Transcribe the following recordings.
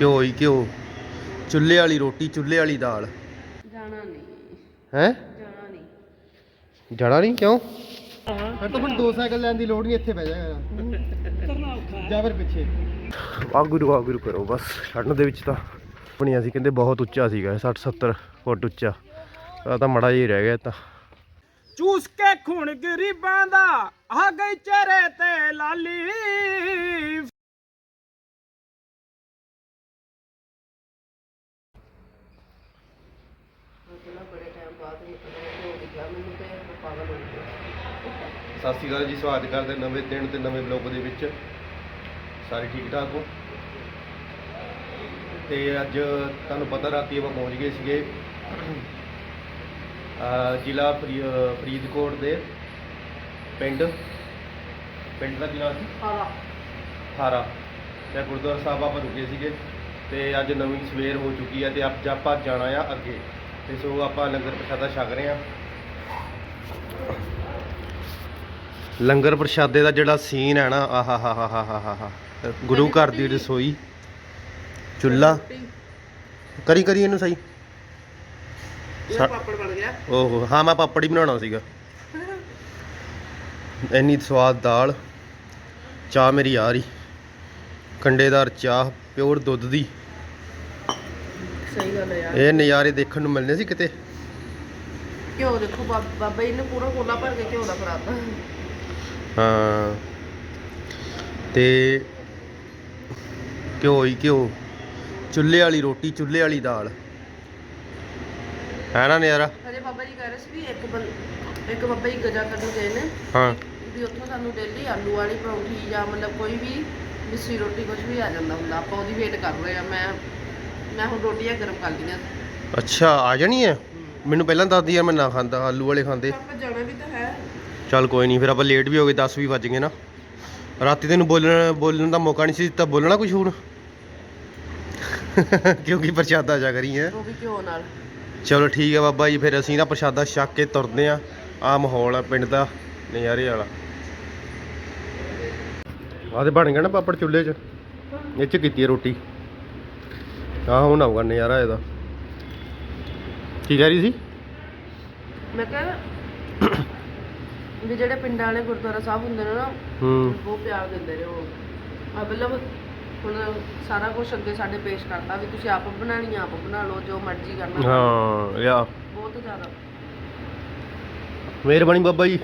ਘਿਓ ਹੀ ਘਿਓ ਚੁੱਲ੍ਹੇ ਵਾਲੀ ਰੋਟੀ ਚੁੱਲ੍ਹੇ ਵਾਲੀ ਦਾਲ। ਜਾਣਾ ਨਹੀਂ। ਹੈ? ਜਾਣਾ ਨਹੀਂ। ਜਾਣਾ ਨਹੀਂ ਕਿਉਂ? ਫਿਰ ਤਾਂ ਹੁਣ ਦੋ ਸਾਈਕਲ ਲੈਣ ਦੀ ਲੋੜ ਨਹੀਂ ਇੱਥੇ ਬਹਿ ਜਾਏਗਾ। ਜਾ ਫਿਰ ਪਿੱਛੇ। ਵਾਗੁਰੂ ਵਾਗੁਰੂ ਕਰੋ ਬਸ। ਛੱਡਣ ਦੇ ਵਿੱਚ ਤਾਂ ਬਣਿਆ ਸੀ ਕਹਿੰਦੇ ਬਹੁਤ ਉੱਚਾ ਸੀਗਾ 60 70 ਫੁੱਟ ਉੱਚਾ। ਆ ਤਾਂ ਮੜਾ ਜਿਹਾ ਹੀ ਰਹਿ ਗਿਆ ਇਹ ਤਾਂ। ਚੂਸ ਕੇ ਖੂਨ ਗਰੀਬਾਂ ਦਾ ਆ ਗਈ ਚਿਹਰੇ ਤੇ ਲਾਲੀ। ਬਾਅਦ ਨਿਕਲਿਆ ਹੋ ਗਿਆ ਮੈਨੂੰ ਤੇ ਮੈਂ ਪਾਗਲ ਹੋ ਗਿਆ ਸਤਿ ਸ਼੍ਰੀ ਅਕਾਲ ਜੀ ਸਵਾਗਤ ਕਰਦੇ ਨਵੇਂ ਦਿਨ ਤੇ ਨਵੇਂ ਬਲੌਗ ਦੇ ਵਿੱਚ। ਸਾਰੇ ਠੀਕ ਠਾਕ ਹੋ? ਤੇ ਅੱਜ ਤੁਹਾਨੂੰ ਪਤਾ ਰਾਤੀ ਆਪਾਂ ਪਹੁੰਚ ਗਏ ਸੀਗੇ ਜ਼ਿਲ੍ਹਾ ਫਰੀਦਕੋਟ ਦੇ ਪਿੰਡ। ਪਿੰਡ ਦਾ ਨਾਮ ਸੀ? ਹਾਰਾ ਤੇ ਗੁਰਦੁਆਰਾ ਸਾਹਿਬ ਆਪਾਂ ਰੁਕੇ ਸੀਗੇ ਤੇ ਅੱਜ ਨਵੀਂ ਸਵੇਰ ਹੋ ਚੁੱਕੀ ਹੈ ਤੇ ਅੱਜ ਆਪਾਂ ਜਾਣਾ ਆ ਅੱਗੇ। ਤੇ ਸੋ ਆਪਾਂ ਲੰਗਰ ਪ੍ਰਸ਼ਾਦਾ ਛਕ ਰਹੇ ਆ ਲੰਗਰ ਪ੍ਰਸ਼ਾਦੇ ਦਾ ਜਿਹੜਾ ਸੀਨ ਹੈ ਨਾ ਆਹਾ ਹਾ ਹਾ ਹਾ ਹਾ ਹਾ ਗੁਰੂ ਘਰ ਦੀ ਰਸੋਈ ਚੁੱਲਾ ਕਰੀ ਕਰੀ ਇਹਨੂੰ ਸਹੀ। ਪਾਪੜ ਬਣ ਗਿਆ। ਓਹੋ ਹਾਂ ਮੈਂ ਪਾਪੜ ਹੀ ਬਣਾਉਣਾ ਸੀਗਾ। ਇੰਨੀ ਸਵਾਦ ਦਾਲ ਚਾਹ ਮੇਰੀ ਆ ਰਹੀ। ਕੰਡੇਦਾਰ ਚਾਹ ਪਿਓਰ ਦੁੱਧ ਦੀ। ਸਹੀ ਗੱਲ ਹੈ ਯਾਰ। ਇਹ ਨਜ਼ਾਰੇ ਦੇਖਣ ਨੂੰ ਮਿਲਨੇ ਸੀ ਕਿਤੇ? ਘਿਓ ਦੇਖੋ ਬਾ- ਬਾਬਾ ਜੀ ਨੇ ਪੂਰਾ ਕੋਲਾ ਭਰ ਕੇ ਘਿਓ ਦਾ ਫਰਾਤਾ ਹਾਂ। ਤੇ ਘਿਓ ਹੀ ਘਿਓ। ਚੁੱਲ੍ਹੇ ਵਾਲੀ ਰੋਟੀ ਚੁੱਲ੍ਹੇ ਵਾਲੀ ਦਾਲ। ਹੈ ਨਾ ਨਜ਼ਾਰਾ? ਹਜੇ ਬਾਬਾ ਜੀ ਕਹਿ ਰਹੇ ਸੀ ਵੀ ਇੱਕ ਬੰ- ਇੱਕ ਬਾਬਾ ਜੀ ਗਜਾ ਕੱਢਣ ਗਏ ਨੇ। ਹਾਂ। ਵੀ ਉੱਥੋਂ ਸਾਨੂੰ ਡੇਲੀ ਆਲੂ ਵਾਲੀ ਪਰੌਂਠੀ ਜਾਂ ਮਤਲਬ ਕੋਈ ਵੀ ਮਿੱਸੀ ਰੋਟੀ ਕੁਝ ਵੀ ਆ ਜਾਂਦਾ ਹੁੰਦਾ। ਆਪਾਂ ਉਹਦੀ ਵੇਟ ਕਰ ਰਹੇ ਆ। ਮੈਂ ਮੈਂ ਹੁਣ ਰੋਟੀਆਂ ਗਰਮ ਕਰ ਲਈਆਂ ਅੱਛਾ ਆ ਜਾਣੀ ਹੈ? ਮੈਨੂੰ ਪਹਿਲਾਂ ਦੱਸਦੀ ਯਾਰ ਮੈਂ ਨਾ ਖਾਂਦਾ ਆਲੂ ਵਾਲੇ ਖਾਂਦੇ। ਆਪਾਂ ਜਾਣਾ ਵੀ ਤਾਂ ਹੈ। ਚੱਲ ਕੋਈ ਨਹੀਂ ਫਿਰ ਆਪਾਂ ਲੇਟ ਵੀ ਹੋ ਗਏ 10 ਵੀ ਵੱਜ ਗਏ ਨਾ। ਰਾਤੀ ਤੈਨੂੰ ਬੋਲਣ ਬੋਲਣ ਦਾ ਮੌਕਾ ਨਹੀਂ ਸੀ ਦਿੱਤਾ ਬੋਲਣਾ ਕੁਝ ਹੁਣ? ਕਿਉਂਕਿ ਪ੍ਰਸ਼ਾਦਾ ਜਾ ਕਰੀ ਹੈ। ਉਹ ਵੀ ਘਿਓ ਨਾਲ। ਚਲੋ ਠੀਕ ਹੈ ਬਾਬਾ ਜੀ ਫਿਰ ਅਸੀਂ ਨਾ ਪ੍ਰਸ਼ਾਦਾ ਛੱਕ ਕੇ ਤੁਰਦੇ ਆ ਆ ਮਾਹੌਲ ਆ ਪਿੰਡ ਦਾ ਨਜ਼ਾਰੇ ਵਾਲਾ। ਆਹ ਤੇ ਬਣ ਗਿਆ ਨਾ ਪਾਪੜ ਚੁੱਲ੍ਹੇ 'ਚ। ਇਹ 'ਚ ਕੀਤੀ ਹੈ ਰੋਟੀ। ਹਾਂ ਹੁਣ ਆਊਗਾ ਨਜ਼ਾਰਾ ਇਹਦਾ। ਕੀ ਕਹਿ ਰਹੀ ਸੀ? ਮੈਂ ਕਿਹਾ ਵੀ ਜਿਹੜੇ ਪਿੰਡਾਂ ਵਾਲੇ ਗੁਰਦੁਆਰਾ ਸਾਹਿਬ ਹੁੰਦੇ ਨੇ ਨਾ ਹੂੰ। ਬਹੁਤ ਪਿਆਰ ਦਿੰਦੇ ਨੇ ਉਹ। ਆ ਮਤਲਬ ਹੁਣ ਸਾਰਾ ਕੁਝ ਅੱਗੇ ਸਾਡੇ ਪੇਸ਼ ਕਰਦਾ ਵੀ ਤੁਸੀਂ ਆਪ ਬਣਾਣੀ ਆਪ ਬਣਾ ਲਓ ਜੋ ਮਰਜ਼ੀ ਕਰਨਾ। ਹਾਂ ਯਾ। ਬਹੁਤ ਜ਼ਿਆਦਾ। ਮਿਹਰਬਾਨੀ ਬਾਬਾ ਜੀ।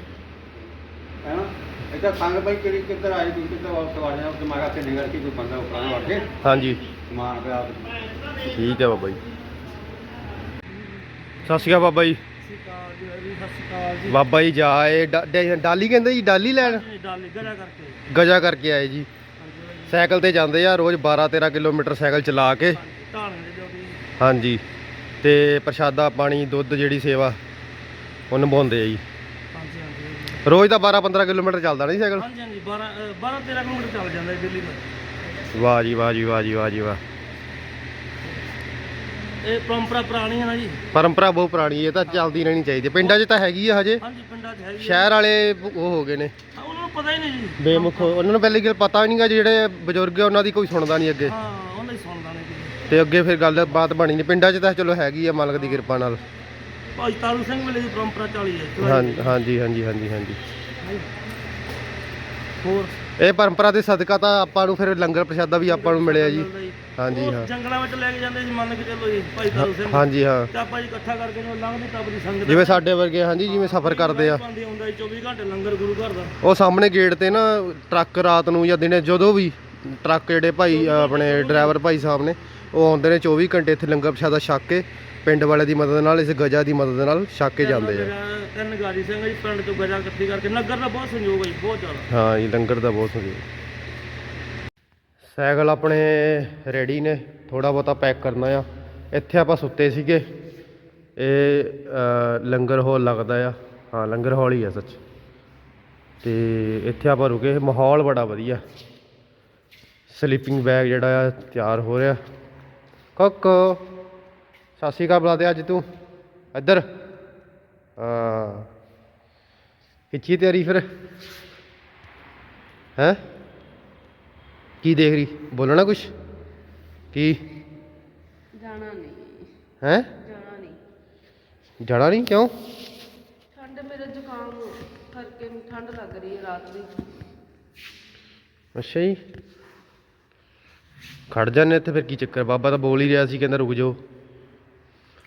ਹੈ ਇੱਥੇ ਸੰਗ ਭਾਈ ਕਿਹੜੀ ਕਿੱਧਰ ਆਈ ਦੀ ਕਿੱਧਰ ਵਾਪਸ ਵਾੜਿਆ ਦਿਮਾਗਾ ਤੇ ਨਿਗਲ ਕੇ ਕੋਈ ਬੰਦਾ ਉਪਰਾਂ ਵੜ ਕੇ ਹਾਂਜੀ। ਠੀਕ ਹੈ ਬਾਬਾ ਜੀ। ਸਤਿ ਸ਼੍ਰੀ ਅਕਾਲ ਬਾਬਾ ਜੀ। ਬਾਬਾ ਜੀ ਜਾਏ ਡਾਲੀ ਕਹਿੰਦੇ ਜੀ ਡਾਲੀ ਲੈਣ? ਗਜਾ ਕਰਕੇ। ਆਏ ਜੀ। ਸਾਈਕਲ ਤੇ ਜਾਂਦੇ ਆ ਰੋਜ਼ 12 13 ਕਿਲੋਮੀਟਰ ਸਾਈਕਲ ਚਲਾ ਕੇ। ਹਾਂਜੀ। ਤੇ ਪ੍ਰਸ਼ਾਦਾ ਪਾਣੀ ਦੁੱਧ ਜਿਹੜੀ ਸੇਵਾ ਉਹ ਨਿਭਾਉਂਦੇ ਆ ਜੀ। ਰੋਜ਼ ਤਾਂ 12 15 ਕਿਲੋਮੀਟਰ ਚੱਲਦਾ ਨਹੀਂ ਸਾਈਕਲ? ਹਾਂਜੀ ਹਾਂਜੀ 12 12 13 ਕਿਲੋਮੀਟਰ ਚੱਲ ਜਾਂਦਾ ਦਿੱਲੀ ਦਾ ਵਾਹ ਜੀ ਵਾਹ ਜੀ ਵਾਹ ਜੀ ਵਾਹ ਜੀ ਵਾਹ। ਇਹ ਪਰੰਪਰਾ ਪੁਰਾਣੀ ਹੈ ਨਾ ਜੀ? ਪਰੰਪਰਾ ਬਹੁਤ ਪੁਰਾਣੀ ਹੈ, ਇਹ ਤਾਂ ਚੱਲਦੀ ਰਹਿਣੀ ਚਾਹੀਦੀ ਹੈ। ਪਿੰਡਾਂ 'ਚ ਤਾਂ ਹੈਗੀ ਆ ਹਜੇ। ਹਾਂਜੀ ਪਿੰਡਾਂ 'ਚ ਹੈਗੀ ਹੈ। ਸ਼ਹਿਰ ਵਾਲੇ ਉਹ ਹੋ ਗਏ ਨੇ। ਹਾਂ, ਉਹਨਾਂ ਨੂੰ ਪਤਾ ਹੀ ਨਹੀਂ ਜੀ। ਬੇਮੁਖ ਉਹਨਾਂ ਨੂੰ ਪਹਿਲੀ ਗੱਲ ਪਤਾ ਹੀ ਨਹੀਂਗਾ ਜਿਹੜੇ ਬਜ਼ੁਰਗ ਆ ਉਹਨਾਂ ਦੀ ਕੋਈ ਸੁਣਦਾ ਨਹੀਂ ਅੱਗੇ। ਹਾਂ ਉਹਨਾਂ ਹੀ ਸੁਣਦਾ ਨਹੀਂ ਜੀ। ਤੇ ਅੱਗੇ ਫਿਰ ਗੱਲ ਬਾਤ ਬਣੀ ਨਹੀਂ। ਪਿੰਡਾਂ 'ਚ ਤਾਂ ਚਲੋ ਹੈਗੀ ਆ ਮਾਲਕ ਦੀ ਕਿਰਪਾ ਨਾਲ। ਭਾਈ ਤਾਰੂ ਸਿੰਘ ਵੇਲੇ ਦੀ ਪਰੰਪਰਾ ਚੱਲੀ ਹੈ ਚਲਾਈ ਹਾਂ- ਹੈ। ਹਾਂਜੀ ਹਾਂਜੀ ਹਾਂਜੀ ਹਾਂਜੀ। ਹੋਰ? ਇਹ ਪਰੰਪਰਾ ਦੇ ਸਦਕਾ ਤਾਂ ਆਪਾਂ ਨੂੰ ਫਿਰ ਲੰਗਰ ਪ੍ਰਸ਼ਾਦਾ ਵੀ ਆਪਾਂ ਨੂੰ ਮਿਲਿਆ ਜੀ। ਹਾਂਜੀ ਹਾਂ। ਜੰਗਲਾਂ ਵਿੱਚ ਲੈ ਕੇ ਜਾਂਦੇ ਸੀ ਮੰਨ ਕੇ ਚੱਲੋ ਜੀ ਭਾਈ ਤਾਰੂ ਸਿੰਘ ਹਾਂਜੀ ਹਾਂ। ਤੇ ਆਪਾਂ ਜੀ ਇਕੱਠਾ ਕਰਕੇ ਨੂੰ ਲੰਘਦੀ ਟੱਪ ਦੀ ਸੰਗਤ ਜਿਵੇਂ ਸਾਡੇ ਵਰਗੇ ਹਾਂਜੀ ਜਿਵੇਂ ਸਫ਼ਰ ਕਰਦੇ ਆ। ਪਾਉਂਦੀ ਆਉਂਦਾ ਜੀ 24 ਘੰਟੇ ਲੰਗਰ ਗੁਰੂ ਘਰ ਦਾ। ਉਹ ਸਾਹਮਣੇ ਗੇਟ ਤੇ ਨਾ ਟਰੱਕ ਰਾਤ ਨੂੰ ਜਾਂ ਦਿਨੇ ਜਦੋਂ ਵੀ ਟਰੱਕ ਜਿਹੜੇ ਭਾਈ ਆਪਣੇ ਡਰਾਈਵਰ ਭਾਈ ਸਾਹਿਬ ਨੇ ਉਹ ਆਉਂਦੇ ਨੇ 24 ਘੰਟੇ ਇੱਥੇ ਲੰਗਰ ਪ੍ਰਸ਼ਾਦਾ ਛੱਕ ਕੇ। ਪਿੰਡ ਵਾਲੇ ਦੀ ਮਦਦ ਨਾਲ ਇਸ ਗਜਾ ਦੀ ਮਦਦ ਨਾਲ ਛੱਕ ਕੇ ਜਾਂਦੇ ਆ। ਤਿੰਨ ਗਾਜੀ ਸਿੰਘ ਜੀ ਪਿੰਡ ਤੋਂ ਗਜਾ ਇਕੱਠੀ ਕਰਕੇ। ਨਗਰ ਦਾ ਬਹੁਤ ਸੰਯੋਗ ਹੈ ਜੀ ਬਹੁਤ ਜ਼ਿਆਦਾ। ਹਾਂ ਜੀ ਲੰਗਰ ਦਾ ਬਹੁਤ ਸਹੀ ਸਾਈਕਲ ਆਪਣੇ ਰੈਡੀ ਨੇ ਥੋੜਾ ਬਹੁਤਾ ਪੈਕ ਕਰਨਾ ਆ। ਇੱਥੇ ਆਪਾਂ ਸੁੱਤੇ ਸੀਗੇ। ਇਹ ਅ, ਲੰਗਰ ਹਾਲ ਲੱਗਦਾ ਆ। ਹਾਂ ਲੰਗਰ ਹਾਲ ਹੀ ਆ ਸੱਚ। ਤੇ ਇੱਥੇ ਆਪਾਂ ਰੁਕੇ। ਮਾਹੌਲ ਬੜਾ ਵਧੀਆ। ਸਲੀਪਿੰਗ ਬੈਗ ਜਿਹੜਾ ਆ ਤਿਆਰ ਹੋ ਰਿਹਾ। ਕੋਕੋ। ਸਤਿ ਸ਼੍ਰੀ ਅਕਾਲ ਬੁਲਾ ਦੇ ਅੱਜ ਤੂੰ। ਇੱਧਰ। ਹਾਂ ਖਿੱਚੀ ਤਿਆਰੀ ਫਿਰ। ਹੈ? ਕੀ ਦੇਖ ਰਹੀ? ਬੋਲਣਾ ਕੁਛ? ਕੀ? ਜਾਣਾ ਨਹੀਂ। ਹੈ? ਜਾਣਾ ਨਹੀਂ। ਜਾਣਾ ਨਹੀਂ? ਕਿਉਂ? ਠੰਡ ਮੇਰੇ ਜ਼ੁਕਾਮ ਕਰਕੇ ਠੰਡ ਲੱਗ ਰਹੀ ਹੈ ਰਾਤ ਦੀ। ਅੱਛਾ ਜੀ। ਖੜ ਜਾਂਦੇ ਇੱਥੇ ਫਿਰ ਕੀ ਚੱਕਰ? ਬਾਬਾ ਤਾਂ ਬੋਲ ਹੀ ਰਿਹਾ ਸੀ ਕਹਿੰਦਾ ਰੁਕ ਜਾਓ।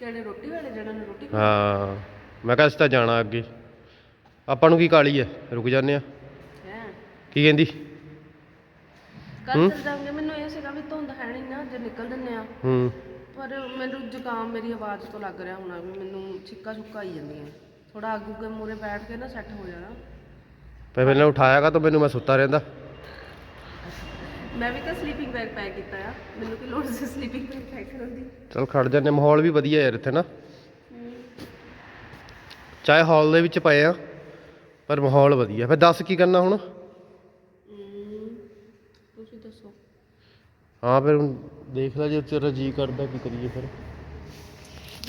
ਕਿਹੜੇ ਰੋਟੀ ਵਾਲੇ ਜਿਹਨਾਂ ਨੇ ਰੋਟੀ ਹਾਂ ਮੈਂ ਕਿਹਾ ਅਸੀਂ ਤਾਂ ਜਾਣਾ ਅੱਗੇ। ਆਪਾਂ ਨੂੰ ਕੀ ਕਾਲੀ ਹੈ ਰੁਕ ਜਾਂਦੇ ਆ। ਹੈ? ਕੀ ਕਹਿੰਦੀ? ਕੱਲ ਚੱਲ ਜਾਵਾਂਗੇ। ਮੈਨੂੰ ਇਹ ਸੀਗਾ ਵੀ ਧੁੰਦ ਹੈ ਨਹੀਂ ਨਾ ਜੇ ਨਿਕਲ ਦਿੰਨੇ ਆ। ਹੂੰ। ਪਰ ਮੈਨੂੰ ਜ਼ੁਕਾਮ ਮੇਰੀ ਆਵਾਜ਼ ਤੋਂ ਲੱਗ ਰਿਹਾ ਹੋਣਾ ਵੀ ਮੈਨੂੰ ਛਿੱਕਾ ਛੁੱਕਾ ਆਈ ਜਾਂਦੀਆਂ। ਥੋੜਾ ਆਗੂ ਕੇ ਮੂਰੇ ਬੈਠ ਕੇ ਨਾ ਸੈੱਟ ਹੋ ਜਾਣਾ। ਪਰ ਮੈਨੂੰ ਉਠਾਇਆਗਾ ਤਾਂ? ਮੈਨੂੰ ਮੈਂ ਸੁੱਤਾ ਰਹਿੰਦਾ। ਮੈਂ ਵੀ ਤਾਂ ਸਲੀਪਿੰਗ ਬੈਗ ਪੈਕ ਕੀਤਾ ਆ। ਮੈਨੂੰ ਕੀ ਲੋੜ ਸੀ ਸਲੀਪਿੰਗ ਬੈਗ ਪੈਕ ਕਰਨ ਦੀ? ਚਲ ਖੜ ਜਾਂਦੇ ਮਾਹੌਲ ਵੀ ਵਧੀਆ ਯਾਰ ਇੱਥੇ ਨਾ। ਚਾਹੇ ਹਾਲ ਦੇ ਵਿੱਚ ਪਏ ਆ ਪਰ ਮਾਹੌਲ ਵਧੀਆ। ਫਿਰ ਦੱਸ ਕੀ ਕਰਨਾ ਹੁਣ? ਤੁਸੀਂ ਦੱਸੋ। ਹਾਂ ਫਿਰ ਹੁਣ ਦੇਖ ਲੈ ਜੇ ਤੇਰਾ ਜੀ ਕਰਦਾ ਕੀ ਕਰੀਏ ਫਿਰ।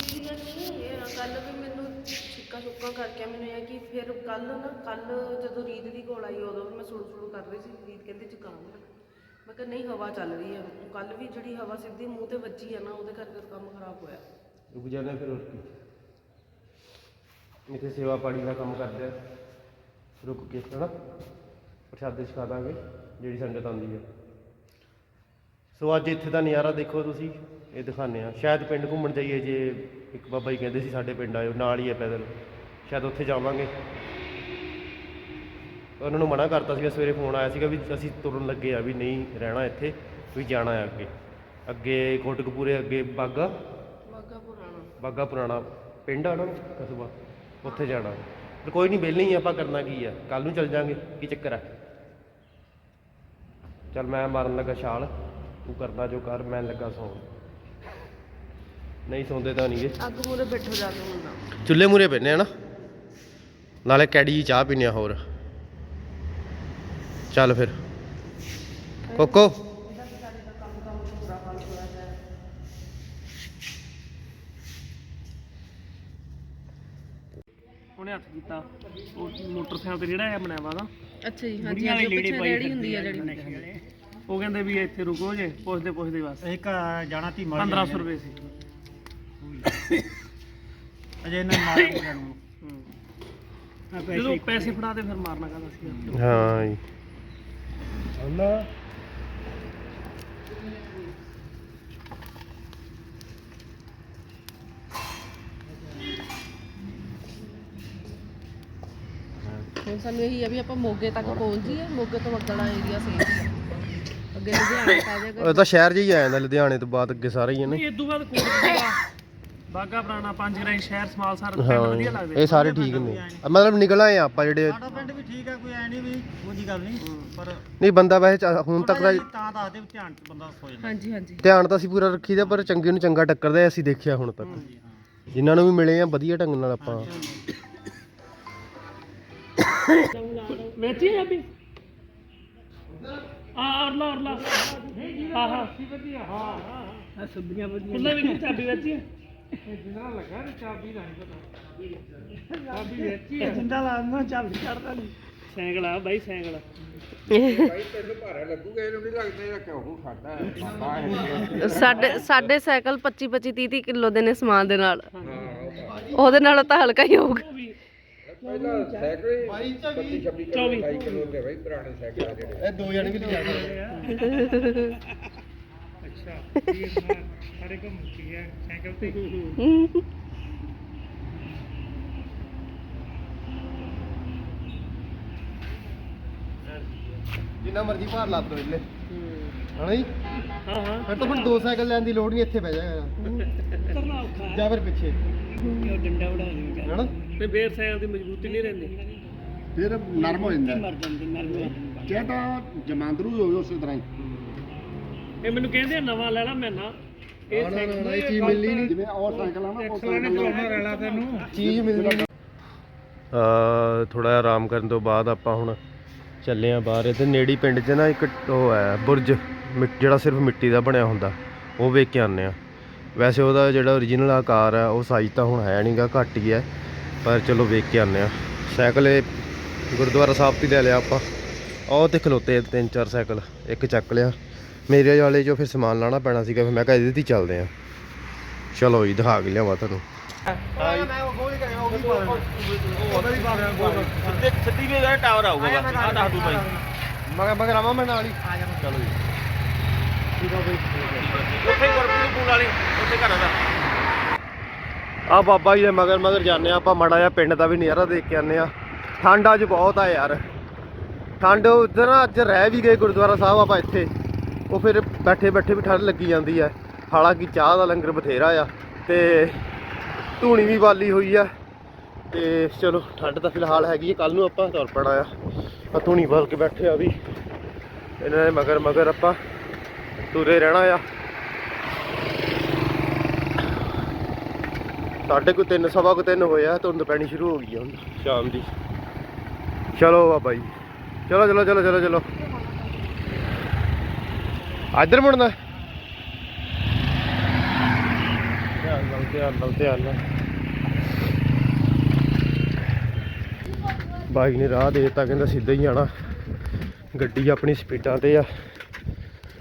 ਜੀ ਨਹੀਂ ਕੱਲ ਵੀ ਮੈਨੂੰ ਛਿੱਕਾ ਛੁੱਕਾ ਕਰਕੇ ਮੈਨੂੰ ਇਹ ਕਿ ਫਿਰ ਕੱਲ ਨਾ ਕੱਲ ਜਦੋਂ ਰੀਤ ਦੀ ਕੋਲ ਆਈ ਉਦੋਂ ਵੀ ਮੈਂ ਸੁਣ ਸੁਣ ਕਰ ਰਹੀ ਸੀ। ਰੀਤ ਕਹਿੰਦੀ ਜ਼ੁਕਾਮ ਹੈ ਮੈਂ ਕਿਹਾ, ਨਹੀਂ, ਹਵਾ ਚੱਲ ਰਹੀ ਹੈ। ਕੱਲ ਵੀ ਜਿਹੜੀ ਹਵਾ ਸਿੱਧੀ ਮੂੰਹ ਤੇ ਵੱਜੀ ਹੈ ਨਾ, ਉਹਦੇ ਕਰਕੇ ਕੰਮ ਖਰਾਬ ਹੋਇਆ। ਰੁਕ ਜਾਂਦੇ ਫਿਰ ਹੋਰ ਕੀ। ਇੱਥੇ ਸੇਵਾ ਪਾਣੀ ਦਾ ਕੰਮ ਕਰਦੇ ਆ। ਰੁਕ ਕੇ ਹਨਾ ਪ੍ਰਸ਼ਾਦੇ ਛਕਾ ਦਾਂਗੇ, ਜਿਹੜੀ ਸੰਗਤ ਆਉਂਦੀ ਹੈ ਸੋ ਅੱਜ ਇੱਥੇ ਦਾ ਨਜ਼ਾਰਾ ਦੇਖੋ ਤੁਸੀਂ, ਇਹ ਦਿਖਾਉਂਦੇ ਆ। ਸ਼ਾਇਦ ਪਿੰਡ ਘੁੰਮਣ ਜਾਈਏ ਜੇ, ਇੱਕ ਬਾਬਾ ਜੀ ਕਹਿੰਦੇ ਸੀ ਸਾਡੇ ਪਿੰਡ ਆਇਓ, ਨਾਲ ਹੀ ਹੈ ਪੈਦਲ। ਸ਼ਾਇਦ ਉੱਥੇ ਜਾਵਾਂਗੇ। ਉਹਨਾਂ ਨੂੰ ਮਨਾ ਕਰਤਾ ਸੀਗਾ ਸਵੇਰੇ ਫੋਨ ਆਇਆ ਸੀਗਾ ਵੀ ਅਸੀਂ ਤੁਰਨ ਲੱਗੇ ਆ ਵੀ ਨਹੀਂ ਰਹਿਣਾ ਇੱਥੇ ਵੀ ਜਾਣਾ ਹੈ ਅੱਗੇ। ਅੱਗੇ ਕੋਟਕਪੂਰੇ ਅੱਗੇ ਬਾਗਾ ਬਾਗਾ ਪੁਰਾਣਾ। ਬਾਗਾ ਪੁਰਾਣਾ ਪਿੰਡ ਆ ਨਾ ਕਸਬਾ? ਉੱਥੇ ਜਾਣਾ। ਪਰ ਕੋਈ ਨਹੀਂ ਵਿਹਲੇ ਹੀ ਆ, ਆਪਾਂ ਕਰਨਾ ਕੀ ਆ? ਕੱਲ ਨੂੰ ਚੱਲ ਜਾਾਂਗੇ ਕੀ ਚੱਕਰ ਆ? ਚੱਲ ਮੈਂ ਮਾਰਨ ਲੱਗਾ ਛਾਲ ਤੂੰ ਕਰਦਾ ਜੋ ਕਰ ਮੈਂ ਲੱਗਾ ਸੌਣ। ਨਹੀਂ ਸੌਂਦੇ ਤਾਂ ਨਹੀਂਗੇ। ਅੱਗ ਮੂਰੇ ਬੈਠੋ ਜਾ ਕੇ ਮੁੰਡਾ। ਚੁੱਲ੍ਹੇ ਮੂਰੇ ਪੈਨੇ ਆ ਨਾ। ਨਾਲੇ ਕੈਡੀ ਜਿਹੀ ਚਾਹ ਪੀਨੇ ਆ ਹੋਰ। ਚੱਲ ਫਿਰ। ਕੋਕੋ। ਉਹਨੇ ਹੱਥ ਕੀਤਾ। ਉਹ ਮੋਟਰਸਾਈਕਲ ਤੇ ਜਿਹੜਾ ਇਹ ਬਣਿਆ ਵਾ ਨਾ। ਅੱਛਾ ਜੀ ਬੁੜੀਆਂ ਵਾਲੀ ਲੇਡੀ ਪਾਈ ਹੁੰਦੀ ਆ ਜਿਹੜੀ। ਉਹ ਕਹਿੰਦੇ ਵੀ ਇੱਥੇ ਰੁਕੋ ਜੇ ਪੁੱਛਦੇ ਪੁੱਛਦੇ ਬਸ। ਇੱਕ ਜਾਣਾ ਤੀ ਮਰ 1500 ਰੁਪਏ ਸੀ। ਅਜੇ ਇਹਨਾਂ ਨੇ ਮਾਰਿਆ ਮੁੰਡਿਆਂ ਨੂੰ ਹੂੰ। ਜਦੋਂ ਪੈਸੇ ਫੜਾ ਤੇ ਫਿਰ ਮਾਰਨਾ ਕਹਦਾ ਸੀ ਹਾਂ ਜੀ। ਹੁਣ ਸਾਨੂੰ ਇਹੀ ਆ ਵੀ ਆਪਾਂ ਮੋਗੇ ਤੱਕ ਪਹੁੰਚ ਜਾਈਏ। ਮੋਗੇ ਤੋਂ ਅੱਗਲਾ ਏਰੀਆ ਸੇਫ ਹੀ ਆ। ਅੱਗੇ ਲੁਧਿਆਣੇ ਪੈ ਜਾਏਗਾ ਉਹ ਤਾਂ ਸ਼ਹਿਰ ਜਿਹਾ ਹੀ ਆ ਜਾਂਦਾ ਲੁਧਿਆਣੇ ਤੋਂ ਬਾਅਦ ਅੱਗੇ ਸਾਰਾ ਹੀ ਹੈ ਨਾ। ਇਹ ਤੋਂ ਬਾਅਦ ਕੋਟਕਪੂਰਾ ਬਾਗਾ ਪੁਰਾਣਾ ਪੰਜ ਗ੍ਰਾਈ ਸ਼ਹਿਰ ਸਮਾਲ ਸਾਰਾ ਪਿੰਡ ਵਧੀਆ ਹਾਂ ਲੱਗਦੇ ਇਹ ਸਾਰੇ ਠੀਕ ਨੇ। ਮਤਲਬ ਨਿਕਲ ਆਏ ਆ ਆਪਾਂ ਜਿਹੜੇ ਸਾਡਾ ਪਿੰਡ ਵੀ ਠੀਕ ਆ ਕੋਈ ਐ ਨਹੀਂ ਵੀ ਉਹਦੀ ਗੱਲ ਨਹੀਂ ਪਰ ਨਹੀਂ ਬੰਦਾ ਵੈਸੇ ਚ- ਹੁਣ ਤੱਕ ਦਾ ਤਾਂ ਦੱਸਦੇ ਵੀ ਧਿਆਨ ਚ ਬੰਦਾ ਸੋ ਜਾਂਦਾ। ਹਾਂਜੀ ਹਾਂਜੀ। ਧਿਆਨ ਤਾਂ ਅਸੀਂ ਪੂਰਾ ਰੱਖੀਦਾ ਪਰ ਚੰਗੇ ਨੂੰ ਚੰਗਾ ਟੱਕਰਦਾ ਅਸੀਂ ਦੇਖਿਆ ਹੁਣ ਤੱਕ। ਜਿਨ੍ਹਾਂ ਨੂੰ ਵੀ ਮਿਲੇ ਆ ਵਧੀਆ ਢੰਗ ਨਾਲ ਆਪਾਂ ਵੇਚੀ ਆ ਵੀ? ਆ ਅਰਲਾ ਅਰਲਾ। ਹਾਂ ਹਾਂ। ਵਧੀਆ ਹਾਂ ਹਾਂ ਸਬਜ਼ੀਆਂ ਵਧੀਆ ਕੁੱਲੇ ਵੀ ਚਾਬੀ ਵੇਚੀ ਆ ਜਿੰਨਾ ਲੱਗਾ ਤੇ ਚਾਬੀ ਦਾ ਨਹੀਂ ਪਤਾ। ਚਾਬੀ ਵੇਚੀ। ਆ। ਜਿੰਦਾ ਲਾਉਣਾ ਚਾਬੀ ਚੜਦਾ ਨਹੀਂ। ਸਾਈਕਲ ਆ ਬਾਈ ਸਾਈਕਲ ਸਾਡੇ ਸਾਡੇ ਸਾਈਕਲ 25 25 30 30 ਕਿਲੋ ਦੇ ਨੇ ਸਮਾਨ ਦੇ ਨਾਲ। ਉਹਦੇ ਨਾਲ ਤਾਂ ਹਲਕਾ ਹੀ ਹੋਊਗਾ। ਇਹ ਦੋ ਜਣੇ ਵੀ ਲਿਜਾ ਅੱਛਾ। ਸਾਰੇ ਘੁੰਮ ਕੀ ਹੈ ਸਾਈਕਲ ਤੇ ਜਿੰਨਾ ਮਰਜ਼ੀ ਭਾਰ ਲਾ ਦੋ ਇਹਲੇ ਹਣਾ ਜੀ? ਹਾਂ ਹਾਂ। ਫਿਰ ਤਾਂ ਹੁਣ ਦੋ ਸਾਈਕਲ ਲੈਣ ਦੀ ਲੋੜ ਨਹੀਂ ਇੱਥੇ ਬਹਿ ਜਾਏਗਾ। ਕਰਨਾ ਔਖਾ। ਜਾਂ ਫਿਰ ਪਿੱਛੇ। ਉਹ ਡੰਡਾ ਉਡਾ ਦੇ ਹਨਾ? ਤੇ ਬੇਰ ਸਾਈਕਲ ਦੀ ਮਜ਼ਬੂਤੀ ਨਹੀਂ ਰਹਿੰਦੀ। ਫਿਰ ਨਰਮ ਹੋ ਜਾਂਦਾ। ਮਰ ਜਾਂਦੀ ਨਰਮ ਜੇ ਤਾਂ ਜਮਾਂਦਰੂ ਹੀ ਹੋਵੇ ਉਸੇ ਤਰ੍ਹਾਂ ਹੀ। ਇਹ ਮੈਨੂੰ ਕਹਿੰਦੇ ਨਵਾਂ ਲੈ ਲਾ ਮੈਂ ਨਾ। ਇਹ ਸਾਈਕਲ ਇਹ ਚੀਜ਼ ਮਿਲਣੀ ਨਹੀਂ। ਜਿਵੇਂ ਉਹ ਸਾਈਕਲ ਆ ਨਾ ਉਹ ਸਾਈਕਲ ਤੈਨੂੰ। ਚੀਜ਼ ਮਿਲਣੀ ਨਹੀਂ। ਆ ਥੋੜਾ ਜਿਹਾ ਆਰਾਮ ਕਰਨ ਤੋਂ ਬਾਅਦ ਆਪਾਂ ਹੁਣ ਚੱਲੇ ਆ ਬਾਹਰ। ਇਹਦੇ ਨੇੜੀ ਪਿੰਡ 'ਚ ਨਾ ਇੱਕ ਉਹ ਹੈ ਬੁਰਜ। ਮਿੱਟ- ਜਿਹੜਾ ਸਿਰਫ ਮਿੱਟੀ ਦਾ ਬਣਿਆ ਹੁੰਦਾ ਉਹ ਵੇਖ ਕੇ ਆਨੇ ਆ। ਵੈਸੇ ਉਹਦਾ ਜਿਹੜਾ origignal ਆਕਾਰ ਹੈ ਉਹ ਸਾਈਜ਼ ਤਾਂ ਹੁਣ ਹੈ ਨਹੀਂਗਾ ਘੱਟ ਹੀ ਹੈ। ਪਰ ਚਲੋ ਵੇਖ ਕੇ ਆਨੇ ਆ। ਸਾਈਕਲ ਇਹ ਗੁਰਦੁਆਰਾ ਸਾਹਿਬ ਤੋਂ ਹੀ ਲੈ ਲਿਆ ਆਪਾਂ। ਉਹ ਤੇ ਖਲੋਤੇ ਆ ਤਿੰਨ ਚਾਰ ਸਾਈਕਲ ਇੱਕ ਚੱਕ ਲਿਆ। ਮੇਰੇ ਵਾਲੇ ਚੋਂ ਫਿਰ ਸਮਾਨ ਲਾਣਾ ਪੈਣਾ ਸੀਗਾ, ਫਿਰ ਮੈਂ ਕਿਹਾ ਇਹਦੇ ਤੇ ਹੀ ਚੱਲਦੇ ਆ ਚਲੋ ਜੀ, ਦਿਖਾ ਕੇ ਲਿਆਵਾਂ ਤੁਹਾਨੂੰ। ਸਿੱਧੀ ਵੀ ਟਾਵਰ ਆਊਗਾ ਬਸ ਆ ਦੱਸ ਦੂ ਬਾਈ ਮਗਰ ਮਗਰ ਆਵਾਂ ਮੈਂ ਨਾਲ ਹੀ ਚਲੋ ਜੀ ਉੱਥੇ ਗੁਰਪ੍ਰੀਤ ਫੂਲ ਵਾਲੀ ਉੱਥੇ ਘਰ ਦਾ ਆ ਬਾਬਾ ਜੀ ਦੇ ਮਗਰ ਮਗਰ ਜਾਂਦੇ ਆ ਆਪਾਂ ਮੜਾ ਜਿਹਾ ਪਿੰਡ ਦਾ ਵੀ ਨਜ਼ਾਰਾ ਦੇਖ ਕੇ ਆਨੇ ਆ ਠੰਡ ਅੱਜ ਬਹੁਤ ਆ ਯਾਰ। ਠੰਡ ਉਧਰ ਨਾ ਅੱਜ ਰਹਿ ਵੀ ਗਏ ਗੁਰਦੁਆਰਾ ਸਾਹਿਬ ਆਪਾਂ ਇੱਥੇ। ਉਹ ਫਿਰ ਬੈਠੇ ਬੈਠੇ ਵੀ ਠੰਡ ਲੱਗੀ ਜਾਂਦੀ ਹੈ ਹਾਲਾਂਕਿ ਚਾਹ ਦਾ ਲੰਗਰ ਬਥੇਰਾ ਆ ਤੇ ਧੂਣੀ ਵੀ ਬਾਲੀ ਹੋਈ ਆ ਤੇ ਚਲੋ, ਠੰਡ ਤਾਂ ਫਿਲਹਾਲ ਹੈਗੀ ਹੈ ਕੱਲ ਨੂੰ ਆਪਾਂ ਤੁਰ ਪੈਣਾ ਆ। ਆ ਧੂਣੀ ਬਾਲ ਕੇ ਬੈਠੇ ਆ ਵੀ। ਇਹਨਾਂ ਨੇ ਮਗਰ ਮਗਰ ਆਪਾਂ ਤੁਰੇ ਰਹਿਣਾ ਆ। ਸਾਡੇ ਕੋ ਤਿੰਨ, ਸਵਾ ਕੋ ਤਿੰਨ ਹੋਇਆ ਧੁੰਦ ਪੈਣੀ ਸ਼ੁਰੂ ਹੋ ਗਈ ਆ ਹੁਣ, ਸ਼ਾਮ ਦੀ। ਚਲੋ ਬਾਬਾ ਜੀ ਚਲੋ ਚਲੋ ਚਲੋ ਚਲੋ ਚਲੋ। ਇੱਧਰ ਮੁੜਨਾ। ਧਿਆਨ ਨਾਲ ਧਿਆਨ ਨਾਲ ਧਿਆਨ ਨਾਲ। ਬਾਈ ਨੇ ਰਾਹ ਦੇ ਦਿੱਤਾ, ਕਹਿੰਦਾ ਸਿੱਧਾ ਹੀ ਜਾਣਾ। ਗੱਡੀ ਆਪਣੀ ਸਪੀਡਾਂ ਤੇ ਆ।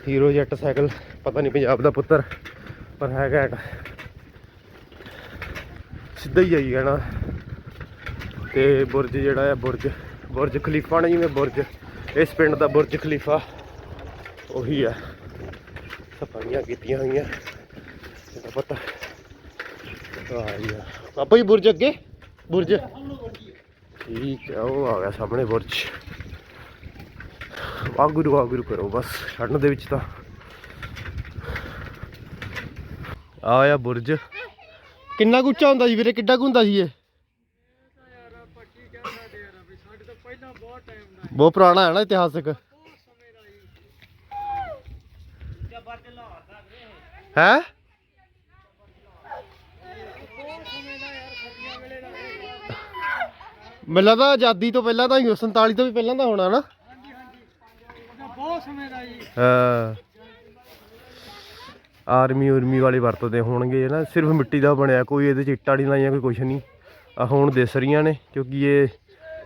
ਹੀਰੋ ਜੈਟ ਸਾਈਕਲ, ਪਤਾ ਨਹੀਂ ਪੰਜਾਬ ਦਾ ਪੁੱਤਰ, ਪਰ ਹੈਗਾ ਹੈਗਾ ਸਿੱਧਾ ਹੀ ਜਾਈ ਜਾਣਾ। ਤੇ ਬੁਰਜ ਜਿਹੜਾ ਆ, ਬੁਰਜ ਬੁਰਜ ਖਲੀਫਾ ਨਾ ਜਿਵੇਂ ਬੁਰਜ। ਇਸ ਪਿੰਡ ਦਾ ਬੁਰਜ ਖਲੀਫਾ, ਉਹੀ ਆ। ਸਫਾਈਆਂ ਕੀਤੀਆਂ ਹੋਈਆਂ। ਇਹਦਾ ਪਤਾ। ਆ। ਯਾ ਪਾਪਾ ਜੀ ਬੁਰਜ ਅੱਗੇ? ਬੁਰਜ। ਠੀਕ ਹੈ ਉਹ ਆ ਗਿਆ ਸਾਹਮਣੇ ਬੁਰਜ। ਵਾਗੁਰੂ ਵਾਗੁਰੂ ਕਰੋ ਬਸ ਛੱਡਣ ਦੇ ਵਿੱਚ ਤਾਂ। ਆਇਆ ਬੁਰਜ। ਕਿੰਨਾ ਕੁ ਉੱਚਾ ਹੁੰਦਾ ਸੀ ਵੀਰੇ? ਕਿੱਡਾ ਕੁ ਹੁੰਦਾ ਸੀ ਇਹ? ਬਹੁਤ ਪੁਰਾਣਾ ਹੈ ਨਾ ਇਤਿਹਾਸਕ। ਹੈ? ਮੈਨੂੰ ਲੱਗਦਾ ਆਜ਼ਾਦੀ ਤੋਂ ਪਹਿਲਾਂ ਤਾਂ ਹੀ 47 ਤੋਂ ਵੀ ਪਹਿਲਾਂ ਦਾ ਹੋਣਾ ਨਾ। ਬਹੁਤ ਸਮੇਂ ਦਾ ਜੀ ਹਾਂ। ਆਰਮੀ ਉਰਮੀ ਵਾਲੇ ਵਰਤਦੇ ਹੋਣਗੇ ਨਾ, ਸਿਰਫ ਮਿੱਟੀ ਦਾ ਬਣਿਆ, ਕੋਈ ਇਹਦੇ ਚ ਇੱਟਾਂ ਨਹੀਂ ਲਾਈਆਂ, ਕੋਈ ਕੁਛ ਨਹੀਂ। ਆ ਹੁਣ ਦਿਸ ਰਹੀਆਂ ਨੇ, ਕਿਉਂਕਿ ਇਹ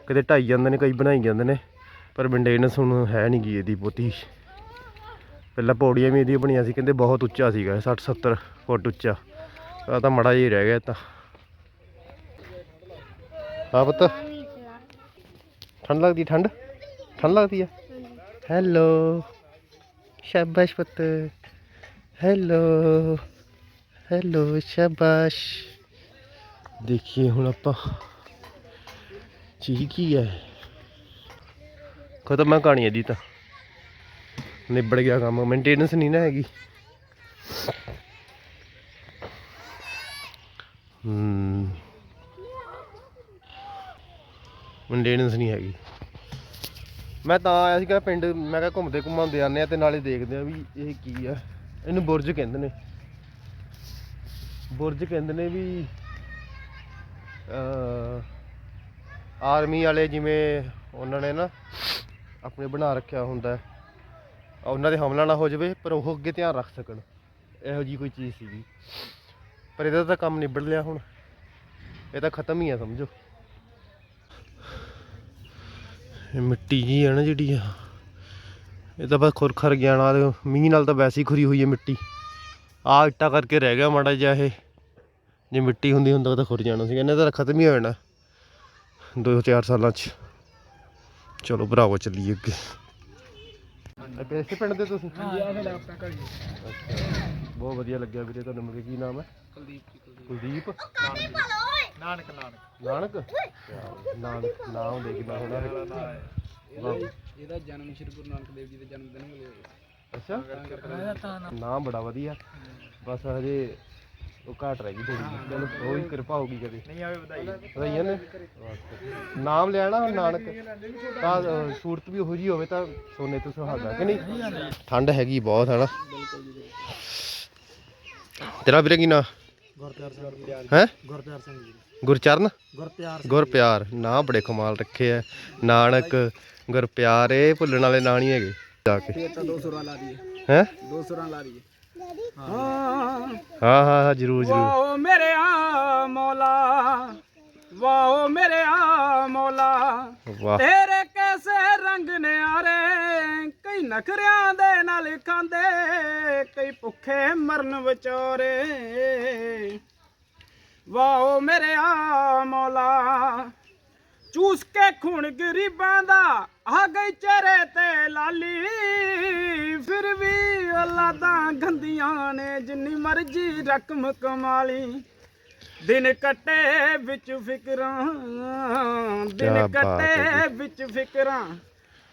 ਕਦੇ ਢਾਈ ਜਾਂਦੇ ਨੇ, ਕਈ ਬਣਾਈ ਜਾਂਦੇ ਨੇ, ਪਰ ਮੇਨਟੇਨੈਂਸ ਹੁਣ ਹੈ ਨਹੀਂ ਗੀ ਇਹਦੀ ਬਹੁਤੀ। ਪਹਿਲਾਂ ਪੌੜੀਆਂ ਵੀ ਇਹਦੀਆਂ ਬਣੀਆਂ ਸੀ, ਕਹਿੰਦੇ ਬਹੁਤ ਉੱਚਾ ਸੀਗਾ 60 70 ਫੁੱਟ ਉੱਚਾ। ਆ ਤਾਂ ਮੜਾ ਜਿਹਾ ਰਹਿ ਗਿਆ ਤਾਂ। ਆ ਪੁੱਤ। ਠੰਡ ਲੱਗਦੀ, ਠੰਡ? ਠੰਡ ਲੱਗਦੀ ਆ? ਹੈਲੋ। ਸ਼ਾਬਾਸ਼ ਪੁੱਤ। ਹੈਲੋ। ਹੈਲੋ, ਸ਼ਾਬਾਸ਼। ਦੇਖੀਏ ਹੁਣ ਆਪਾਂ। ਚੀਜ਼ ਕੀ ਹੈ? ਖਤਮ ਹੈ ਕਹਾਣੀ ਇਹਦੀ ਤਾਂ। ਨਿਬੜ ਗਿਆ ਕੰਮ ਮੇਨਟੇਨੈਂਸ ਨਹੀਂ ਨਾ ਹੈਗੀ। ਹੂੰ। ਮੇਨਟੇਨੈਂਸ ਨਹੀਂ ਹੈਗੀ। ਮੈਂ ਤਾਂ ਆਇਆ ਸੀਗਾ ਪਿੰਡ ਮੈਂ ਕਿਹਾ ਘੁੰਮਦੇ ਘੁੰਮਾਉਂਦੇ ਆਨੇ ਆ ਤੇ ਨਾਲੇ ਦੇਖਦੇ ਆ ਵੀ ਇਹ ਕੀ ਆ। ਇਹਨੂੰ ਬੁਰਜ ਕਹਿੰਦੇ ਨੇ। ਬੁਰਜ ਕਹਿੰਦੇ ਨੇ ਵੀ ਆਰਮੀ ਵਾਲੇ ਜਿਵੇਂ ਉਹਨਾਂ ਨੇ ਨਾ ਆਪਣੇ ਬਣਾ ਰੱਖਿਆ ਹੁੰਦਾ ਹੈ, ਉਹਨਾਂ ਦੇ ਹਮਲਾ ਨਾ ਹੋ ਜਾਵੇ, ਪਰ ਉਹ ਅੱਗੇ ਧਿਆਨ ਰੱਖ ਸਕਣ। ਇਹੋ ਜੀ ਕੋਈ ਚੀਜ਼ ਸੀਗੀ। ਪਰ ਇਹਦਾ ਤਾਂ ਕੰਮ ਨਿਬੜ ਲਿਆ ਹੁਣ। ਇਹ ਤਾਂ ਖਤਮ ਹੀ ਆ, ਸਮਝੋ। ਇਹ ਮਿੱਟੀ ਜੀ ਆ ਨਾ ਜਿਹੜੀ ਆ। ਇਹ ਤਾਂ ਬਸ ਖੁਰ ਗਿਆ ਨਾਲ ਮੀਂਹ ਨਾਲ ਤਾਂ ਵੈਸੇ ਹੀ ਖੁਰੀ ਹੋਈ ਹੈ ਮਿੱਟੀ। ਆ ਇੱਟਾ ਕਰਕੇ ਰਹਿ ਗਿਆ ਮਾੜਾ ਜਿਹਾ ਇਹ। ਜੇ ਮਿੱਟੀ ਹੁੰਦੀ ਹੁੰਦਾ ਤਾਂ ਖੁਰ ਜਾਣਾ ਸੀ ਇਹਨੇ ਤਾਂ ਖਤਮ ਹੀ ਹੋ ਜਾਣਾ। ਦੋ ਚਾਰ ਸਾਲਾਂ ਚ। ਚਲੋ ਭਰਾਵੋ, ਚੱਲੀਏ ਅੱਗੇ। ਅੱਗੇ ਇਸੇ ਪਿੰਡ ਦੇ ਤੁਸੀਂ? ਅੱਛਾ। ਬਹੁਤ ਵਧੀਆ ਲੱਗਿਆ ਵੀਰੇ ਤੁਹਾਨੂੰ ਮੇਰੇ ਕੀ। ਨਾਮ ਹੈ? ਕੁਲਦੀਪ ਕੁਲਦੀਪ। ਨਾਨਕ ਨਾਨਕ। ਨਾਨਕ? ਨਾਨਕ ਨਾਮ ਦੇਖਦਾ ਹੋਣਾ। ਵਾਹ। ਇਹਦਾ ਜਨਮ ਸ਼੍ਰੀ ਗੁਰੂ ਨਾਨਕ ਦੇਵ ਜੀ ਦੇ ਜਨਮ ਦਿਨ ਮਿਲੇ ਅੱਛਾ। ਨਾਮ ਬੜਾ ਵਧੀਆ। ਬਸ ਹਜੇ ਉਹ ਘਾਟ ਰਹਿ ਗਈ ਥੋੜੀ ਚਲੋ ਉਹ ਵੀ ਕਿਰਪਾ ਹੋਗੀ ਕਦੇ। ਨਹੀਂ ਆਵੇ ਵਧਾਈ। ਵਧਾਈਆਂ ਨੇ। ਨਾਮ ਲਿਆ ਨਾ ਹੁਣ ਨਾਨਕ। ਤਾਂ ਸੂਰਤ ਵੀ ਉਹੋ ਜੀ ਹੋਵੇ ਤਾਂ ਸੋਨੇ ਤੋਂ ਸੁਹਾਗਾ ਕਿ ਨਹੀਂ? ਠੰਡ ਹੈਗੀ ਬਹੁਤ ਹੈ ਨਾ ਤੇਰਾ ਵੀਰੇ ਕੀ ਨਾਂ? ਹੈ? ਗੁਰਪਿਆਰ ਸਿੰਘ ਜੀ। ਗੁਰਚਰਨ? ਗੁਰਪਿਆਰ ਗੁਰਪਿਆਰ। ਨਾਂ ਬੜੇ ਕਮਾਲ ਰੱਖੇ ਆ ਨਾਨਕ ਗੁਰਪਿਆਰ ਇਹ ਭੁੱਲਣ ਵਾਲੇ ਨਾਂ ਨਹੀਂ ਹੈਗੇ। ਜਾ ਕੇ। ਫੇਰ ਤਾਂ ਦੋ ਸੁਰਾਂ ਲਾ ਦਈਏ। ਹੈ? ਦੋ ਸੁਰਾਂ ਲਾ ਦਈਏ। ਹਾਂ ਹਾਂ ਹਾਂ ਜਰੂਰ ਜਰੂਰ। ਵਾਓ ਮੇਰੇ ਆ ਮੌਲਾ ਵਾਓ ਮੇਰੇ ਆ ਮੌਲਾ। ਵਾਹ। ਤੇਰੇ ਕੈਸੇ ਰੰਗ ਨਿਆਰੇ ਕਈ ਕਈ ਨਖਰਿਆਂ ਦੇ ਨਾਲ ਖਾਂਦੇ ਕਈ ਭੁੱਖੇ ਮਰਨ ਵਿਚਾਰੇ। ਵਾਓ ਮੇਰੇ ਆ ਮੌਲਾ ਚੂਸ ਕੇ ਖੂਨ ਗਰੀਬਾਂ ਦਾ ਆ ਗਈ ਚਿਹਰੇ ਤੇ ਲਾਲੀ ਫਿਰ ਵੀ ਔਲਾਦਾਂ ਗੰਦੀਆਂ ਨੇ ਜਿੰਨੀ ਮਰਜ਼ੀ ਰਕਮ ਕਮਾਲੀ। ਦਿਨ ਕੱਟੇ ਵਿੱਚ ਫਿਕਰਾਂ ਦਿਨ ਕੱਟੇ ਵਿੱਚ ਫਿਕਰਾਂ।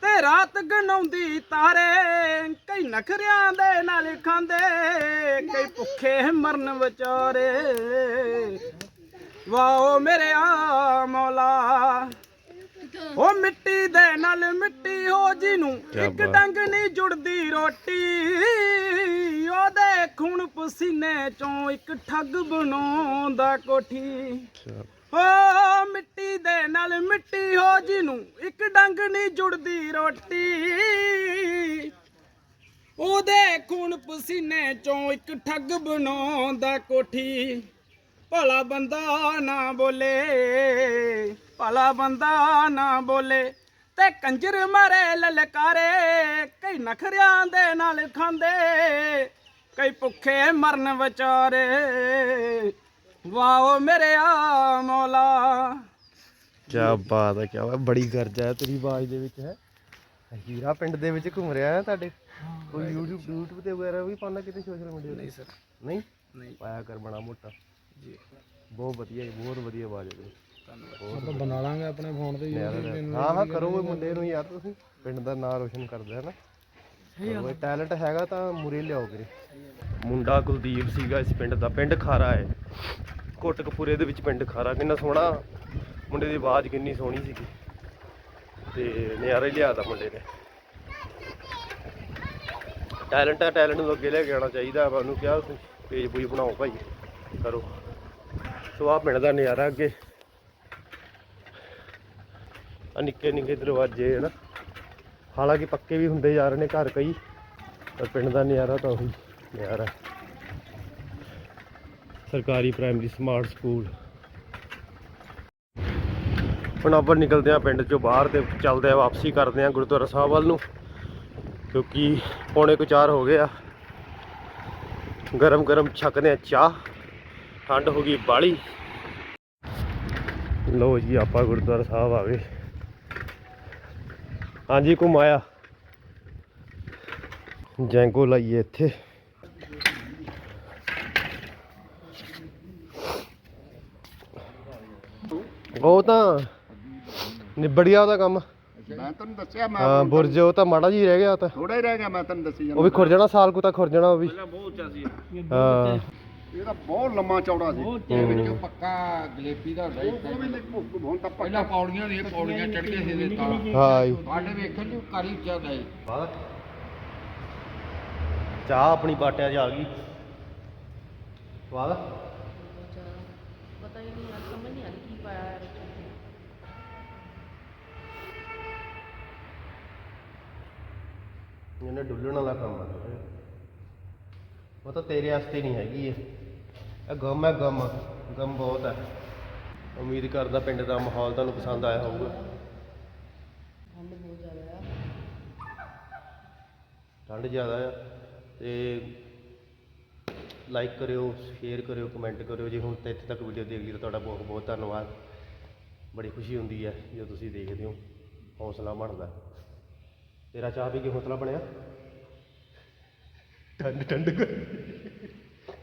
ਤੇ ਰਾਤ ਗਨਾਉਂਦੀ ਤਾਰੇ ਕਈ ਨਖਰਿਆਂ ਦੇ ਨਾਲ ਖਾਂਦੇ ਕਈ ਭੁੱਖੇ ਮਰਨ ਵਿਚਾਰੇ। ਵਾਓ ਮੇਰੇ ਆ ਮੌਲਾ ਉਹ ਮਿੱਟੀ ਦੇ ਨਾਲ ਮਿੱਟੀ ਹੋ ਜਿਹਨੂੰ ਕਿਆ ਇੱਕ ਬਾਤ। ਡੰਗ ਨਹੀਂ ਜੁੜਦੀ ਰੋਟੀ। ਉਹਦੇ ਖੂਨ ਪਸੀਨੇ ਚੋਂ ਇੱਕ ਠੱਗ ਬਣਾਉਂਦਾ ਕੋਠੀ। ਓ ਮਿੱਟੀ ਦੇ ਨਾਲ ਮਿੱਟੀ ਹੋ ਜਿਹਨੂੰ ਇੱਕ ਡੰਗ ਨਹੀਂ ਜੁੜਦੀ ਰੋਟੀ। ਉਹਦੇ ਖੂਨ ਪਸੀਨੇ ਚੋਂ ਇੱਕ ਠੱਗ ਬਣਾਉਂਦਾ ਕੋਠੀ। ਭਲਾ ਬੰਦਾ ਨਾ ਬੋਲੇ। ਭਲਾ ਬੰਦਾ ਨਾ ਬੋਲੇ ਤੇ ਕੰਜਰ ਮਾਰੇ ਲਲਕਾਰੇ ਕਈ ਨਖਰਿਆਂ ਦੇ ਨਾਲ ਖਾਂਦੇ ਕਈ ਭੁੱਖੇ ਮਰਨ ਵਿਚਾਰੇ। ਵਾਓ ਮੇਰੇ ਆ ਮੌਲਾ। ਕਿਆ ਬਾਤ ਹੈ ਬਾਤ ਬੜੀ ਗਰਜਾ ਹੈ ਤੇਰੀ ਆਵਾਜ਼ ਦੇ ਵਿੱਚ ਹੈ। ਹੀਰਾ ਪਿੰਡ ਦੇ ਵਿੱਚ ਘੁੰਮ ਰਿਹਾ ਹੈ ਤੁਹਾਡੇ। ਕੋਈ YouTube YouTube ਤੇ ਵਗੈਰਾ ਵੀ ਪਾਉਣਾ ਕਿਤੇ ਸੋਸ਼ਲ ਮੀਡੀਆ ਨਹੀਂ ਸਰ। ਨਹੀਂ? ਨਹੀਂ। ਪਾਇਆ ਕਰ ਬਣਾ ਮੋਟਾ। ਜੀ। ਬਹੁਤ ਵਧੀਆ ਬਹੁਤ ਵਧੀਆ ਆਵਾਜ਼ ਹੈ ਆਪਾਂ ਬਣਾ ਲਾਂਗੇ ਆਪਣੇ ਫੋਨ ਤੇ ਹਾਂ ਹਾਂ ਕਰੋ ਉਹ ਮੁੰਡੇ ਨੂੰ ਯਾਰ ਤੁਸੀਂ। ਪਿੰਡ ਦਾ ਨਾਂ ਰੋਸ਼ਨ ਕਰਦੇ ਹੈ ਨਾ। ਉਹ ਟੈਲੈਂਟ ਹੈਗਾ ਤਾਂ ਮੁਰੇ ਲਿਆਓ ਵੀਰੇ। ਮੁੰਡਾ ਕੁਲਦੀਪ ਸੀਗਾ ਇਸ ਪਿੰਡ ਦਾ ਪਿੰਡ ਖਾਰਾ ਹੈ। ਕੋਟਕਪੂਰੇ ਦੇ ਵਿੱਚ ਪਿੰਡ ਖਾਰਾ ਕਿੰਨਾ ਸੋਹਣਾ। ਮੁੰਡੇ ਦੀ ਆਵਾਜ਼ ਕਿੰਨੀ ਸੋਹਣੀ ਸੀਗੀ। ਤੇ ਨਿਆਰੇ ਲਿਆਦਾ ਮੁੰਡੇ ਨੇ। ਟੈਲੈਂਟ ਹੈ ਟੈਲੈਂਟ ਨੂੰ ਅੱਗੇ ਲੈ ਕੇ ਆਉਣਾ ਚਾਹੀਦਾ। ਮੈਂ ਉਹਨੂੰ ਕਿਹਾ ਤੁਸੀਂ ਪੇਜ ਪੂਜ ਬਣਾਓ ਭਾਈ। ਕਰੋ। ਸੋ ਆ ਪਿੰਡ ਦਾ ਨਜ਼ਾਰਾ ਅੱਗੇ। ਆ ਨਿੱਕੇ ਨਿੱਕੇ ਦਰਵਾਜ਼ੇ ਹਨ ਹਾਲਾਂਕਿ ਪੱਕੇ ਵੀ ਹੁੰਦੇ ਜਾ ਰਹੇ ਨੇ ਘਰ ਕਈ, ਪਰ ਪਿੰਡ ਦਾ ਨਜ਼ਾਰਾ ਤਾਂ ਉਹੀ ਨਜ਼ਾਰਾ ਸਰਕਾਰੀ ਪ੍ਰਾਇਮਰੀ ਸਮਾਰਟ ਸਕੂਲ। ਹੁਣ ਆਪਾਂ ਨਿਕਲਦੇ ਆ ਪਿੰਡ ਚੋਂ ਬਾਹਰ ਤੇ ਚੱਲਦੇ ਆ ਵਾਪਸੀ ਕਰਦੇ ਆ ਗੁਰਦੁਆਰਾ ਸਾਹਿਬ ਵੱਲ ਨੂੰ, ਕਿਉਂਕਿ ਪੌਣੇ ਕੁ ਚਾਰ ਹੋ ਗਏ ਆ। ਗਰਮ ਗਰਮ ਛਕਦੇ ਆ ਚਾਹ, ਠੰਡ ਹੋ ਗਈ ਬਾਲੀ। ਲੋ ਜੀ, ਆਪਾਂ ਗੁਰਦੁਆਰਾ ਸਾਹਿਬ ਆ ਗਏ। ਹਾਂਜੀ ਘੁਮਾਇਆ ਜੈਂਗੋ ਲਾਈਏ ਇੱਥੇ। ਉਹ ਤਾਂ ਨਿਬੜ ਗਿਆ ਉਹਦਾ ਕੰਮ। ਮੈਂ ਤੈਨੂੰ ਦੱਸਿਆ ਮੈਂ ਹਾਂ ਬੁਰਜ ਉਹ ਤਾਂ ਮਾੜਾ ਜੀ ਰਹਿ ਗਿਆ ਉਹ ਤਾਂ। ਥੋੜਾ ਹੀ ਰਹਿ ਗਿਆ ਮੈਂ ਤੈਨੂੰ ਦੱਸੀ ਉਹ ਵੀ ਖੁਰ ਜਾਣਾ ਸਾਲ ਕੁ ਤੱਕ ਖੁਰ ਜਾਣਾ ਉਹ ਵੀ। ਬਹੁਤ ਉੱਚਾ ਸੀ। ਹਾਂ। ਇਹ ਤਾਂ ਬਹੁਤ ਲੰਮਾ ਚੌੜਾ ਸੀ। ਹੂੰ। ਪੱਕਾ ਗਲੇਪੀ ਦਾ ਉਹ ਵੀ ਲਿਖ- ਹੁਣ ਤਾਂ ਪਹਿਲਾਂ ਪੌੜੀਆਂ ਦੀਆਂ ਪੌੜੀਆਂ ਚੜ ਕੇ ਸੀ ਦੇ ਤਾਂ ਹਾਂ ਜੀ। ਸਾਡੇ ਵੇਖਣ ਨੂੰ ਕਾਰੀ ਉੱਚਾ ਹੁੰਦਾ ਸੀ। ਚਾਹ ਆਪਣੀ ਬਾਟਿਆਂ 'ਚ ਆ ਗਈ। ਸਵਾਦ ਆ? ਪਤਾ ਹੀ ਨਹੀਂ ਯਾਰ ਸਮਝ ਨਹੀਂ ਆ ਰਹੀ ਕੀ ਪਾਇਆ ਯਾਰ ਇਹਨੇ ਡੁੱਲਣ ਵਾਲਾ ਕੰਮ ਆ। ਉਹ ਤਾਂ ਤੇਰੇ ਵਾਸਤੇ ਨਹੀਂ ਹੈਗੀ ਇਹ। ਇਹ ਗਮ ਹੈ ਗਮ। ਗਮ ਬਹੁਤ ਹੈ। ਉਮੀਦ ਕਰਦਾ ਪਿੰਡ ਦਾ ਮਾਹੌਲ ਤੁਹਾਨੂੰ ਪਸੰਦ ਆਇਆ ਹੋਊਗਾ। ਠੰਡ ਬਹੁਤ ਜ਼ਿਆਦਾ ਆ। ਠੰਡ ਜ਼ਿਆਦਾ ਆ ਤੇ ਲਾਈਕ ਕਰਿਓ ਸ਼ੇਅਰ ਕਰਿਓ ਕਮੈਂਟ ਕਰਿਓ। ਜੇ ਹੁਣ ਤੇ ਇੱਥੇ ਤੱਕ ਵੀਡੀਓ ਦੇਖ ਲਈ ਤਾਂ ਤੁਹਾਡਾ ਬਹੁਤ ਬਹੁਤ ਧੰਨਵਾਦ। ਬੜੀ ਖੁਸ਼ੀ ਹੁੰਦੀ ਹੈ ਜਦੋਂ ਤੁਸੀਂ ਦੇਖਦੇ ਹੋ। ਹੌਸਲਾ ਬਣਦਾ। ਤੇਰਾ ਚਾਹ ਪੀ ਕੇ ਹੌਸਲਾ ਬਣਿਆ? ਠੰਡ ਠੰਡ। ਕਰ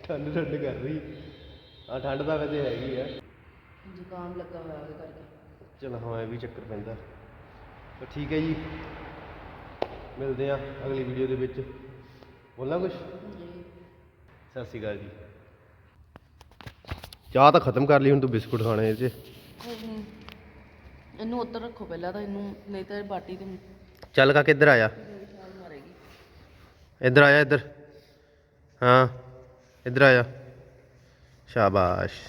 ਠੰਡ ਠੰਡ ਕਰ ਰਹੀ। ਆ ਠੰਡ ਤਾਂ ਕਦੇ ਹੈਗੀ ਆ। ਜ਼ੁਕਾਮ ਲੱਗਾ ਹੋਇਆ ਉਹਦੇ ਕਰਕੇ। ਚਲ ਹਾਂ ਇਹ ਵੀ ਚੱਕਰ ਪੈਂਦਾ। ਤਾਂ ਠੀਕ ਹੈ ਜੀ। ਮਿਲਦੇ ਆ ਅਗਲੀ ਵੀਡੀਓ ਦੇ ਵਿੱਚ। ਬੋਲਾਂ ਕੁਛ? ਸਤਿ ਸ਼੍ਰੀ ਅਕਾਲ ਜੀ। ਚਾਹ ਤਾਂ ਖਤਮ ਕਰ ਲਈ ਹੁਣ ਤੂੰ ਬਿਸਕੁਟ ਖਾਣੇ ਇਹ 'ਚ। ਇਹਨੂੰ ਉੱਧਰ ਰੱਖੋ ਪਹਿਲਾਂ ਤਾਂ ਇਹਨੂੰ ਨਹੀਂ ਤਾਂ ਇਹ ਬਾਟੀ ਤੇ ਚੱਲ ਕਾ ਕਿੱਧਰ ਆਇਆ ਇੱਧਰ ਆਇਆ ਇੱਧਰ। ਹਾਂ। ਇੱਧਰ ਆਇਆ ਸ਼ਾਬਾਸ਼।